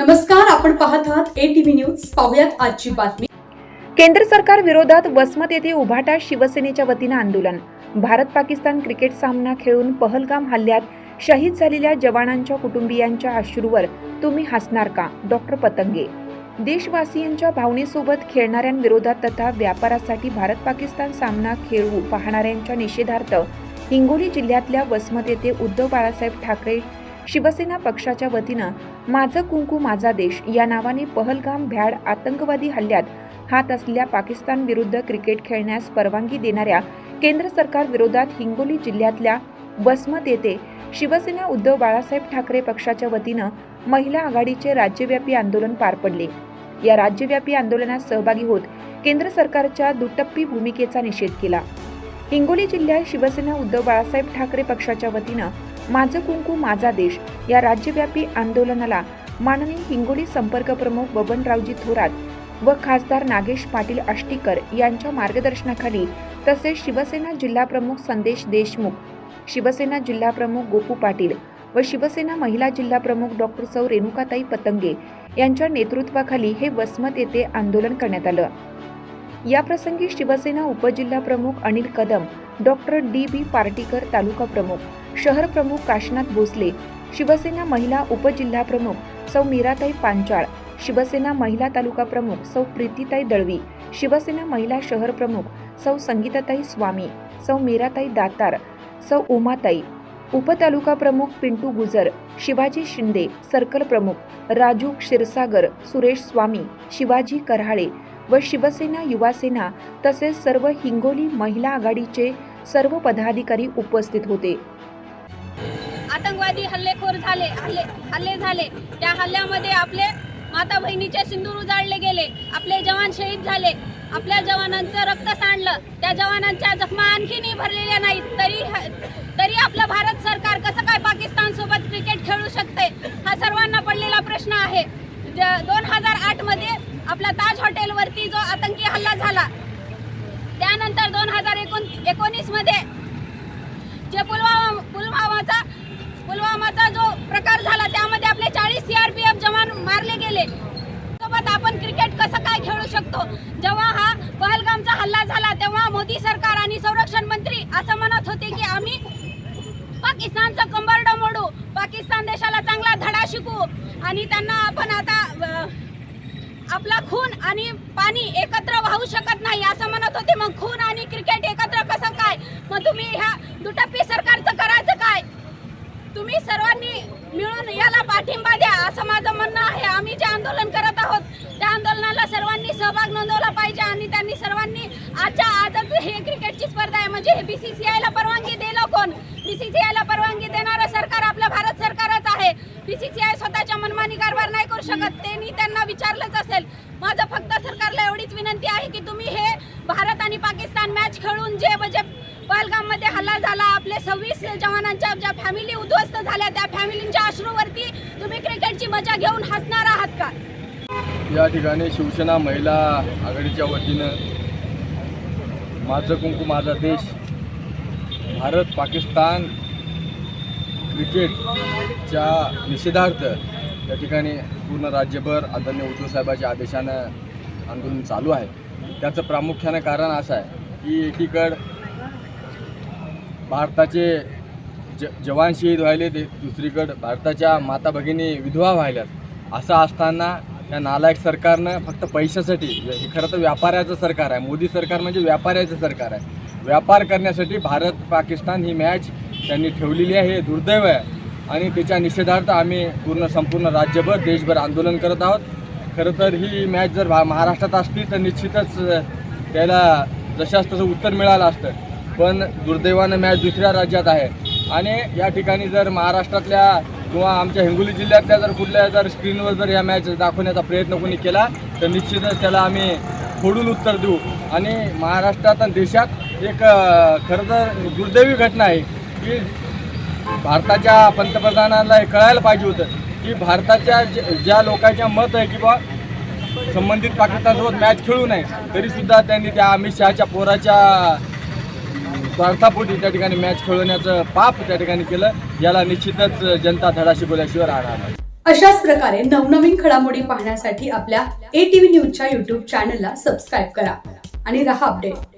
नमस्कार आपण पाहत आहात ए टीव्ही न्यूज पाहुयात आजची बातमी. केंद्र सरकार विरोधात वसमत येथे उभाटा शिवसेनेच्या वतीनं आंदोलन. भारत पाकिस्तान क्रिकेट सामना खेळून पहलगाम हल्ल्यात शहीद झालेल्या जवानांच्या कुटुंबियांच्या अश्रूवर तुम्ही हसणार का? डॉक्टर पतंगे. देशवासियांच्या भावनेसोबत खेळणाऱ्यांविरोधात तथा व्यापारासाठी भारत पाकिस्तान सामना खेळू पाहणाऱ्यांच्या निषेधार्थ हिंगोली जिल्ह्यातल्या वसमत येथे उद्धव बाळासाहेब ठाकरे शिवसेना पक्षाच्या वतीनं माझं कुंकू माझा देश या नावाने पहलगाम भ्याड आतंकवादी हल्ल्यात हात असलेल्या पाकिस्तान विरुद्ध क्रिकेट खेळण्यास परवानगी देणाऱ्या केंद्र सरकार विरोधात हिंगोली जिल्ह्यातल्या वसमत येथे शिवसेना उद्धव बाळासाहेब ठाकरे पक्षाच्या वतीनं महिला आघाडीचे राज्यव्यापी आंदोलन पार पडले. या राज्यव्यापी आंदोलनात सहभागी होत केंद्र सरकारच्या दुटप्पी भूमिकेचा निषेध केला. हिंगोली जिल्ह्यात शिवसेना उद्धव बाळासाहेब ठाकरे पक्षाच्या वतीनं माझं कुंकू माझा देश. या राज्यव्यापी आंदोलनाला माननीय हिंगोली संपर्क प्रमुख बबनरावजी थोरात व खासदार नागेश पाटील आष्टीकर यांच्या मार्गदर्शनाखाली तसेच शिवसेना जिल्हाप्रमुख संदेश देशमुख शिवसेना जिल्हाप्रमुख गोपू पाटील व शिवसेना महिला जिल्हाप्रमुख डॉक्टर सौ रेणुकाताई पतंगे यांच्या नेतृत्वाखाली हे वसमत येथे आंदोलन करण्यात आलं. याप्रसंगी Shiv Sena उपजिल्हाप्रमुख Anil Kadam doctor D B Partikar तालुका प्रमुख शहर प्रमुख काशनाथ भोसले शिवसेना महिला उपजिल्हाप्रमुख सौ मीराताई पांचाळ शिवसेना महिला तालुका प्रमुख सौ प्रीतीताई दळवी शिवसेना महिला शहर प्रमुख सौ संगीताताई स्वामी सौ मीराताई दातार सौ उमाताई उपतालुका प्रमुख पिंटू गुजर शिवाजी शिंदे सर्कल प्रमुख राजू क्षीरसागर सुरेश स्वामी शिवाजी कराळे व शिवसेना युवासेना तसेच सर्व हिंगोली महिला आघाडीचे सर्व पदाधिकारी उपस्थित होते. आतंकवादी हल्लेखोर झाले हल्ले हल्ले झाले. त्या हल्ल्यामध्ये आपले माता बहिणीचे सिंदूर उजाडले गेले. आपले जवान शहीद झाले. आपल्या जवानांचं रक्त सांडलं. त्या जवानांच्या जखमा आणखीनही भरलेल्या नाहीत. तरी तरी आपलं भारत सरकार कसं काय पाकिस्तान सोबत क्रिकेट खेळू शकते? हा सर्वांना पडलेला प्रश्न आहे. दोन हजार आठमध्ये आपला ताज हॉटेलवरती जो आतंकी हल्ला झाला त्यानंतर एकोण एकोणीसमध्ये जे पुलवामा पुलवामाचा पुलवामाचा जो प्रकार झाला त्यामध्ये आपले चाळीस सीआरपीएफ जवान मारले गेले. सोबत आपण क्रिकेट कसं काय खेळू शकतो? जेव्हा हा पहलगामचा हल्ला झाला तेव्हा मोदी सरकार आणि संरक्षण मंत्री असं म्हणत होते की आम्ही पाकिस्तानचं कंबरडं मोडू पाकिस्तान देशाला चांगला धडा शिकू. आणि त्यांना आपण आता आपला खून आणि पाणी एकत्र वाहू शकत नाही असं म्हणत होते. मग खून आणि क्रिकेट एकत्र कसं काय? मग तुम्ही ह्या दुटप्पी सरकारचं करायचं काय? तुम्ही सर्वांनी मिळून याला पाठिंबा द्या असं माझं म्हणणं आहे. आम्ही जे आंदोलन करत आहोत त्या आंदोलनाला सर्वांनी सहभाग नोंदवला पाहिजे आणि त्यांनी सर्वांनी आजच्या आजच हे क्रिकेटची स्पर्धा आहे. म्हणजे हे बी सी सी आयला परवानगी दिलं कोण? आयला परवानगी देणार सरकार आपलं भारत सरकारच आहे बीसीसीआय स्वतःच्या मनमानी कारभार नाही करू शकत त्यांनी त्यांना विचारलंच असेल माझं फक्त सरकारला एवढीच विनंती आहे की तुम्ही हे भारत आणि पाकिस्तान मॅच खेळून जे म्हणजे पहलगाममध्ये हल्ला झाला. आपले सव्वीस जवानांच्या ज्या फॅमिली उद्ध्वस्त झाल्या त्या फॅमिलींच्या अश्रूवरती तुम्ही क्रिकेटची मजा घेऊन हसणार आहात का? या ठिकाणी शिवसेना महिला आघाडीच्या वतीनं माझं कुंकू माझा देश भारत पाकिस्तान क्रिकेटच्या निषेधार्थ या ठिकाणी पूर्ण राज्यभर आदरणीय उद्धव साहेबाच्या आदेशानं आंदोलन चालू आहे. त्याचं प्रामुख्यानं कारण असं आहे की एकीकड भारताचे ज जवान शहीद व्हायले ते दुसरीकडं भारताच्या माता भगिनी विधवा व्हायल्यात. असं असताना या नालायक सरकारनं फक्त पैशासाठी हे खरं तर व्यापाऱ्याचं सरकार आहे. मोदी सरकार म्हणजे व्यापाऱ्याचं सरकार आहे. व्यापार करण्यासाठी भारत पाकिस्तान ही मॅच त्यांनी ठेवलेली आहे. हे दुर्दैव आहे. आणि त्याच्या निषेधार्थ आम्ही पूर्ण संपूर्ण राज्यभर देशभर आंदोलन करत आहोत. खरं तर ही मॅच जर भा महाराष्ट्रात असती तर निश्चितच त्याला जशास तसं उत्तर मिळालं असतं. पण दुर्दैवानं मॅच दुसऱ्या राज्यात आहे. आणि या ठिकाणी जर महाराष्ट्रातल्या किंवा आमच्या हिंगोली जिल्ह्यातल्या जर कुठल्या जर स्क्रीनवर जर या मॅच दाखवण्याचा प्रयत्न कोणी केला तर निश्चितच त्याला आम्ही फोडून उत्तर देऊ. आणि महाराष्ट्रात आणि देशात एक खरं तर दुर्दैवी घटना आहे की भारताच्या पंतप्रधानांना हे कळायला पाहिजे होतं की भारताच्या ज्या लोकांच्या मत आहे की बा संबंधित पाकिस्तानसोबत मॅच खेळू नये तरीसुद्धा त्यांनी त्या अमित शहाच्या पोराच्या स्वार्थापोटी त्या ठिकाणी मॅच खेळवण्याचं पाप त्या ठिकाणी केलं याला निश्चितच जनता धडा शिकवल्याशिवाय राहणार नाही. अशाच प्रकारे नवनवीन घडामोडी पाहण्यासाठी आपल्या ए टीव्ही न्यूजच्या युट्यूब चॅनलला सबस्क्राईब करा आणि रहा अपडेट